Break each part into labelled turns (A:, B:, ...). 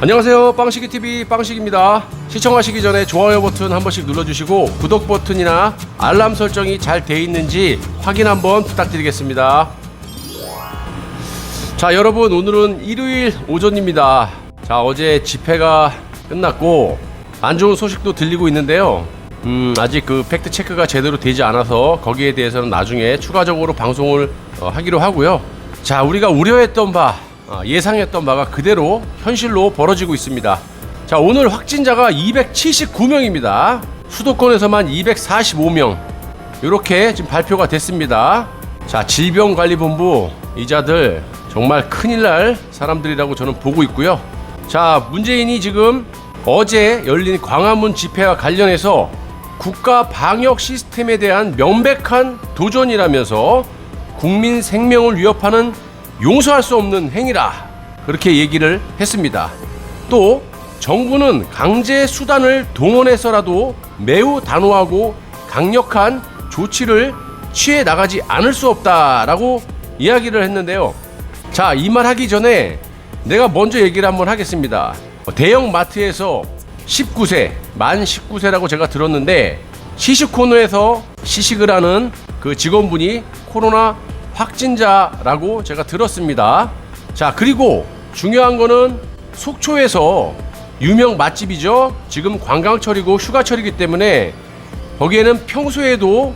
A: 안녕하세요. 빵식이TV 빵식입니다. 시청하시기 전에 좋아요 버튼 한 번씩 눌러주시고 구독 버튼이나 알람 설정이 잘 돼 있는지 확인 한번 부탁드리겠습니다. 자, 여러분 오늘은 일요일 오전입니다. 자, 어제 집회가 끝났고 안 좋은 소식도 들리고 있는데요. 음, 아직 그 팩트 체크가 제대로 되지 않아서 거기에 대해서는 나중에 추가적으로 방송을 어, 하기로 하고요. 자, 우리가 우려했던 바, 아, 예상했던 바가 그대로 현실로 벌어지고 있습니다. 자, 오늘 확진자가 279명입니다. 수도권에서만 245명. 이렇게 지금 발표가 됐습니다. 자, 질병관리본부 이자들 정말 큰일 날 사람들이라고 저는 보고 있고요. 자, 문재인이 지금 어제 열린 광화문 집회와 관련해서 국가 방역 시스템에 대한 명백한 도전이라면서 국민 생명을 위협하는 용서할 수 없는 행위라 그렇게 얘기를 했습니다. 또 정부는 강제 수단을 동원해서라도 매우 단호하고 강력한 조치를 취해 나가지 않을 수 없다라고 이야기를 했는데요. 자, 이 말 하기 전에 내가 먼저 얘기를 한번 하겠습니다. 대형 마트에서 19세, 만 19세라고 제가 들었는데 시식 코너에서 시식을 하는 그 직원분이 코로나 확진자라고 제가 들었습니다. 자, 그리고 중요한 거는 속초에서 유명 맛집이죠. 지금 관광철이고 휴가철이기 때문에 거기에는 평소에도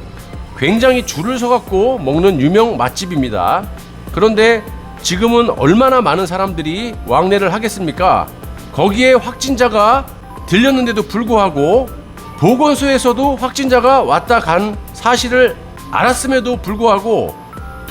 A: 굉장히 줄을 서갖고 먹는 유명 맛집입니다. 그런데 지금은 얼마나 많은 사람들이 왕래를 하겠습니까? 거기에 확진자가 들렸는데도 불구하고 보건소에서도 확진자가 왔다 간 사실을 알았음에도 불구하고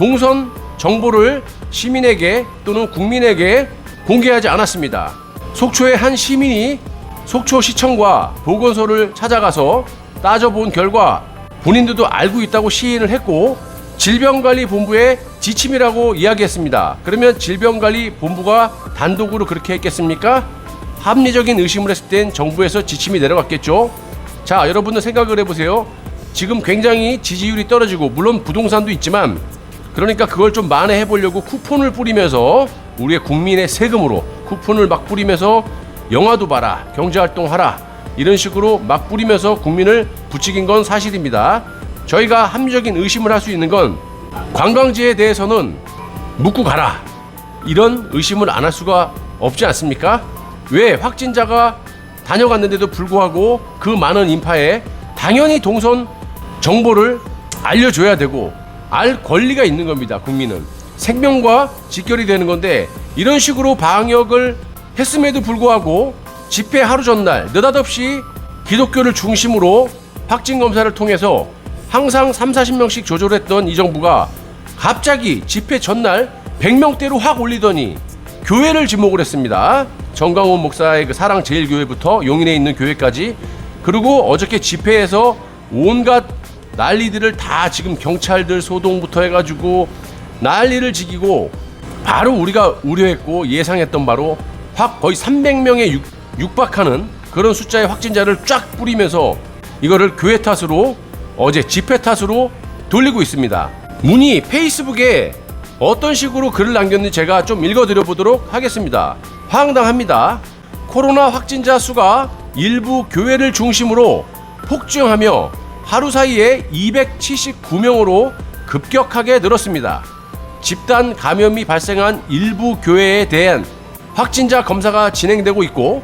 A: 동선 정보를 시민에게 또는 국민에게 공개하지 않았습니다. 속초의 한 시민이 속초시청과 보건소를 찾아가서 따져본 결과 본인들도 알고 있다고 시인을 했고 질병관리본부의 지침이라고 이야기했습니다. 그러면 질병관리본부가 단독으로 그렇게 했겠습니까? 합리적인 의심을 했을 땐 정부에서 지침이 내려갔겠죠. 자, 여러분들 생각을 해보세요. 지금 굉장히 지지율이 떨어지고 물론 부동산도 있지만 그러니까 그걸 좀 만회해 보려고 쿠폰을 뿌리면서 우리의 국민의 세금으로 쿠폰을 막 뿌리면서 영화도 봐라, 경제활동 하라 이런 식으로 막 뿌리면서 국민을 부추긴 건 사실입니다. 저희가 합리적인 의심을 할 수 있는 건 관광지에 대해서는 묻고 가라 이런 의심을 안 할 수가 없지 않습니까? 왜 확진자가 다녀갔는데도 불구하고 그 많은 인파에 당연히 동선 정보를 알려줘야 되고 알 권리가 있는 겁니다. 국민은 생명과 직결이 되는 건데 이런 식으로 방역을 했음에도 불구하고 집회 하루 전날 느닷없이 기독교를 중심으로 확진 검사를 통해서 항상 3, 40명씩 조절했던 이 정부가 갑자기 집회 전날 100명대로 확 올리더니 교회를 지목을 했습니다. 정강훈 목사의 그 사랑 제일교회부터 용인에 있는 교회까지 그리고 어저께 집회에서 온갖 난리들을 다 지금 경찰들 소동부터 해가지고 난리를 지기고 바로 우리가 우려했고 예상했던 바로 확 거의 300명에 육, 육박하는 그런 숫자의 확진자를 쫙 뿌리면서 이거를 교회 탓으로 어제 집회 탓으로 돌리고 있습니다. 문의 페이스북에 어떤 식으로 글을 남겼는지 제가 좀 읽어드려 보도록 하겠습니다. 황당합니다. 코로나 확진자 수가 일부 교회를 중심으로 폭증하며 하루 사이에 279명으로 급격하게 늘었습니다. 집단 감염이 발생한 일부 교회에 대한 확진자 검사가 진행되고 있고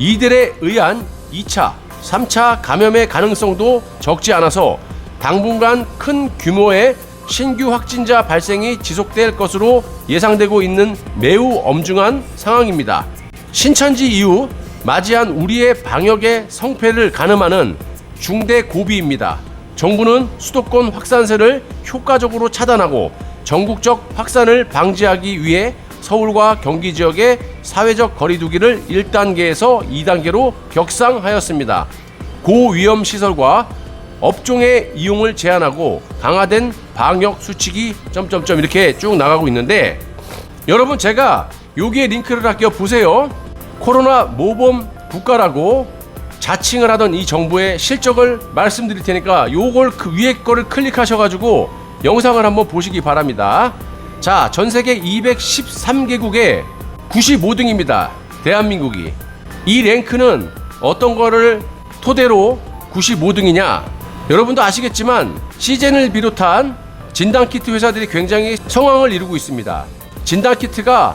A: 이들에 의한 2차, 3차 감염의 가능성도 적지 않아서 당분간 큰 규모의 신규 확진자 발생이 지속될 것으로 예상되고 있는 매우 엄중한 상황입니다. 신천지 이후 맞이한 우리의 방역의 성패를 가늠하는 중대 고비입니다. 정부는 수도권 확산세를 효과적으로 차단하고 전국적 확산을 방지하기 위해 서울과 경기 지역의 사회적 거리두기를 1단계에서 2단계로 격상하였습니다. 고위험 시설과 업종의 이용을 제한하고 강화된 방역 수칙이 점점점 이렇게 쭉 나가고 있는데 여러분 제가 여기에 링크를 할게요 보세요 코로나 모범 국가라고 자칭을 하던 이 정부의 실적을 말씀드릴 테니까 요걸 그 위에 거를 클릭하셔가지고 영상을 한번 보시기 바랍니다. 자 전 세계 213개국에 95등입니다. 대한민국이. 이 랭크는 어떤 거를 토대로 95등이냐? 여러분도 아시겠지만 시젠을 비롯한 진단키트 회사들이 굉장히 성황을 이루고 있습니다. 진단키트가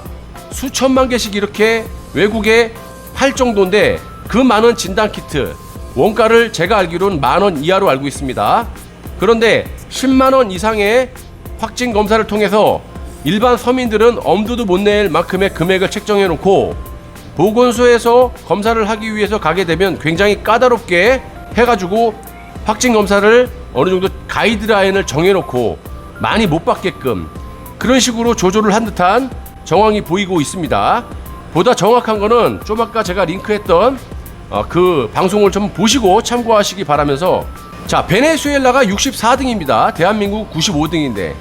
A: 수천만 개씩 이렇게 외국에 팔 정도인데 그 많은 진단 키트 원가를 제가 알기로는 만 원 이하로 알고 있습니다 그런데 10만 원 이상의 확진 검사를 통해서 일반 서민들은 엄두도 못 낼 만큼의 금액을 책정해 놓고 보건소에서 검사를 하기 위해서 가게 되면 굉장히 까다롭게 해가지고 확진 검사를 어느 정도 가이드라인을 정해놓고 많이 못 받게끔 그런 식으로 조절을 한 듯한 정황이 보이고 있습니다. 보다 정확한 거는 좀 아까 제가 링크했던 어, 그 방송을 좀 보시고 참고하시기 바라면서 자 베네수엘라가 64등입니다. 대한민국 95등인데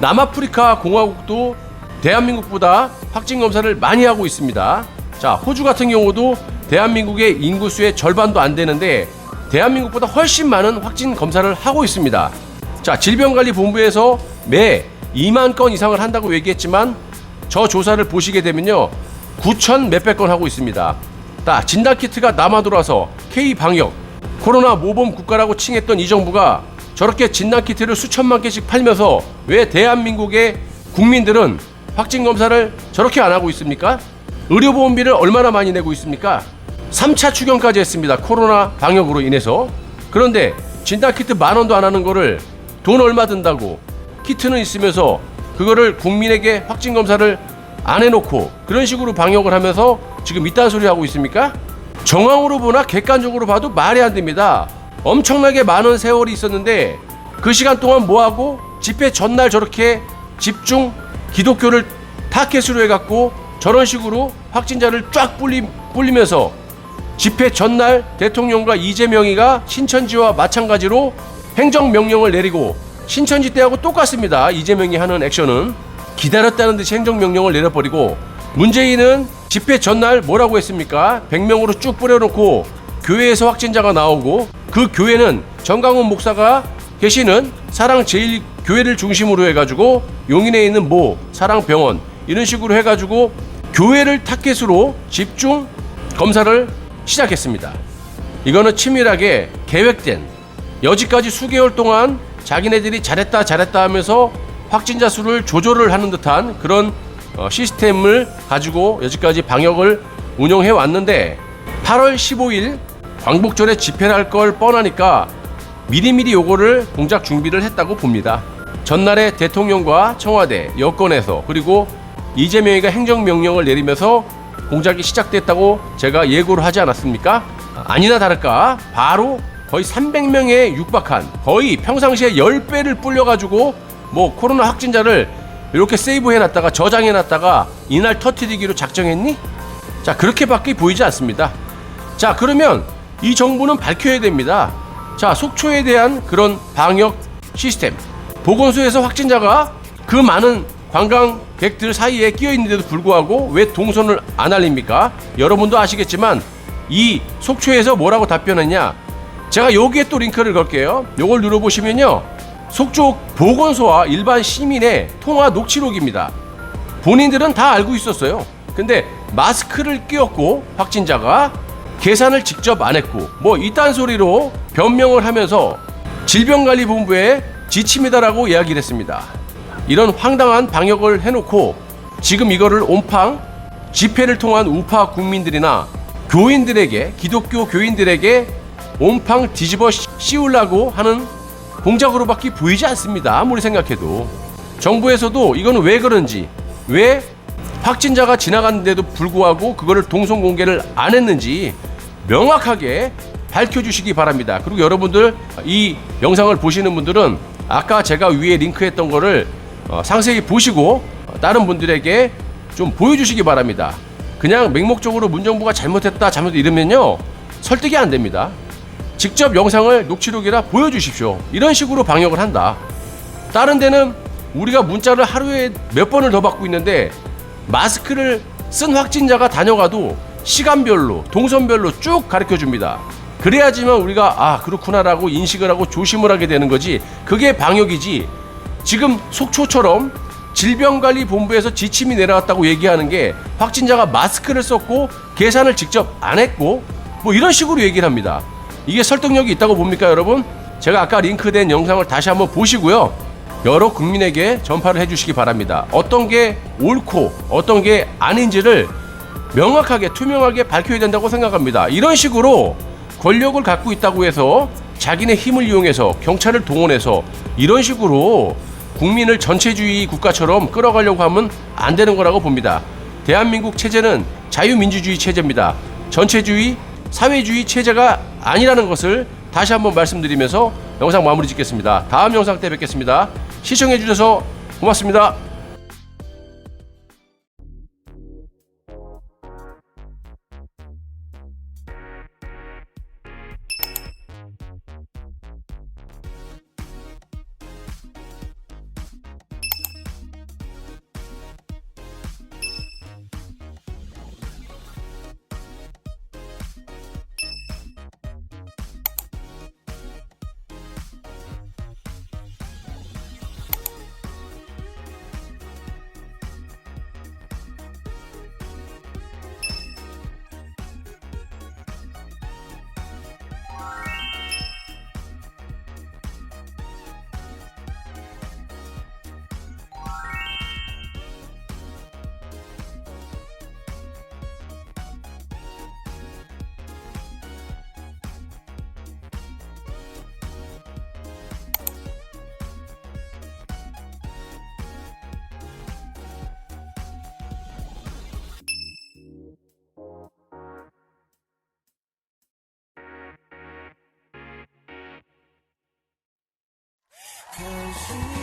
A: 남아프리카 공화국도 대한민국보다 확진 검사를 많이 하고 있습니다. 자, 호주 같은 경우도 대한민국의 인구수의 절반도 안 되는데 대한민국보다 훨씬 많은 확진 검사를 하고 있습니다. 자, 질병관리본부에서 매 2만 건 이상을 한다고 얘기했지만 저 조사를 보시게 되면요. 9천 몇백 건 하고 있습니다. 자, 진단 키트가 남아 돌아서 K 방역 코로나 모범 국가라고 칭했던 이 정부가 저렇게 진단 키트를 수천만 개씩 팔면서 왜 대한민국의 국민들은 확진 검사를 저렇게 안 하고 있습니까? 의료보험비를 얼마나 많이 내고 있습니까? 3차 추경까지 했습니다. 코로나 방역으로 인해서. 그런데 진단 키트 만 원도 안 하는 거를 돈 얼마 든다고 키트는 있으면서 그거를 국민에게 확진 검사를 안 해놓고 그런 식으로 방역을 하면서 지금 이딴 소리 하고 있습니까? 정황으로 보나 객관적으로 봐도 말이 안 됩니다. 엄청나게 많은 세월이 있었는데 그 시간 동안 뭐하고 집회 전날 저렇게 집중 기독교를 타켓으로 해갖고 저런 식으로 확진자를 쫙 불리, 불리면서 집회 전날 대통령과 이재명이가 신천지와 마찬가지로 행정명령을 내리고 신천지 때하고 똑같습니다. 이재명이 하는 액션은 기다렸다는 듯이 행정명령을 내려버리고 문재인은 집회 전날 뭐라고 했습니까? 100명으로 쭉 뿌려놓고 교회에서 확진자가 나오고 그 교회는 정강훈 목사가 계시는 사랑 제일 교회를 중심으로 해가지고 용인에 있는 모 사랑 병원 이런 식으로 해가지고 교회를 타켓으로 집중 검사를 시작했습니다. 이거는 치밀하게 계획된 여지까지 수개월 동안 자기네들이 잘했다 잘했다 하면서 확진자 수를 조절을 하는 듯한 그런 어, 시스템을 가지고 여지까지 방역을 운영해 왔는데 8월 15일 광복절에 집회를 할 걸 뻔하니까 미리미리 요거를 공작 준비를 했다고 봅니다. 전날에 대통령과 청와대, 여권에서 그리고 이재명이가 행정명령을 내리면서 공작이 시작됐다고 제가 예고를 하지 않았습니까? 아니나 다를까 바로 거의 300명에 육박한 거의 평상시에 10배를 불려가지고 뭐 코로나 확진자를 이렇게 세이브 해놨다가 저장해놨다가 이날 터트리기로 작정했니? 자 그렇게밖에 보이지 않습니다. 자 그러면 이 정부는 밝혀야 됩니다. 자 속초에 대한 그런 방역 시스템 보건소에서 확진자가 그 많은 관광객들 사이에 끼어 있는데도 불구하고 왜 동선을 안 알립니까? 여러분도 아시겠지만 이 속초에서 뭐라고 답변했냐? 제가 여기에 또 링크를 걸게요. 요걸 눌러보시면요. 속초 보건소와 일반 시민의 통화 녹취록입니다. 본인들은 다 알고 있었어요. 근데 마스크를 끼웠고 확진자가 계산을 직접 안 했고 뭐 이딴 소리로 변명을 하면서 질병관리본부의 지침이다라고 이야기를 했습니다. 이런 황당한 방역을 해놓고 지금 이거를 온팡 집회를 통한 우파 국민들이나 교인들에게 기독교 교인들에게 온팡 뒤집어 씌- 씌우려고 하는 공작으로밖에 보이지 않습니다. 아무리 생각해도 정부에서도 이거는 왜 그런지 왜 확진자가 지나갔는데도 불구하고 그거를 동선 공개를 안 했는지 명확하게 밝혀주시기 바랍니다. 그리고 여러분들 이 영상을 보시는 분들은 아까 제가 위에 링크했던 거를 어, 상세히 보시고 어, 다른 분들에게 좀 보여주시기 바랍니다. 그냥 맹목적으로 문정부가 잘못했다 잘못 이러면요 설득이 안 됩니다. 직접 영상을 녹취록이라 보여주십시오. 이런 식으로 방역을 한다. 다른 데는 우리가 문자를 하루에 몇 번을 더 받고 있는데 마스크를 쓴 확진자가 다녀가도 시간별로 동선별로 쭉 가르쳐 줍니다. 그래야지만 우리가 아 그렇구나라고 인식을 하고 조심을 하게 되는 거지. 그게 방역이지. 지금 속초처럼 질병관리본부에서 지침이 내려왔다고 얘기하는 게 확진자가 마스크를 썼고 계산을 직접 안 했고 뭐 이런 식으로 얘기를 합니다. 이게 설득력이 있다고 봅니까 여러분? 제가 아까 링크된 영상을 다시 한번 보시고요. 여러 국민에게 전파를 해주시기 바랍니다. 어떤 게 옳고 어떤 게 아닌지를 명확하게 투명하게 밝혀야 된다고 생각합니다. 이런 식으로 권력을 갖고 있다고 해서 자기네 힘을 이용해서 경찰을 동원해서 이런 식으로 국민을 전체주의 국가처럼 끌어가려고 하면 안 되는 거라고 봅니다. 대한민국 체제는 자유민주주의 체제입니다. 전체주의, 사회주의 체제가 아니라는 것을 다시 한번 말씀드리면서 영상 마무리 짓겠습니다. 다음 영상 때 뵙겠습니다. 시청해 주셔서 고맙습니다. you.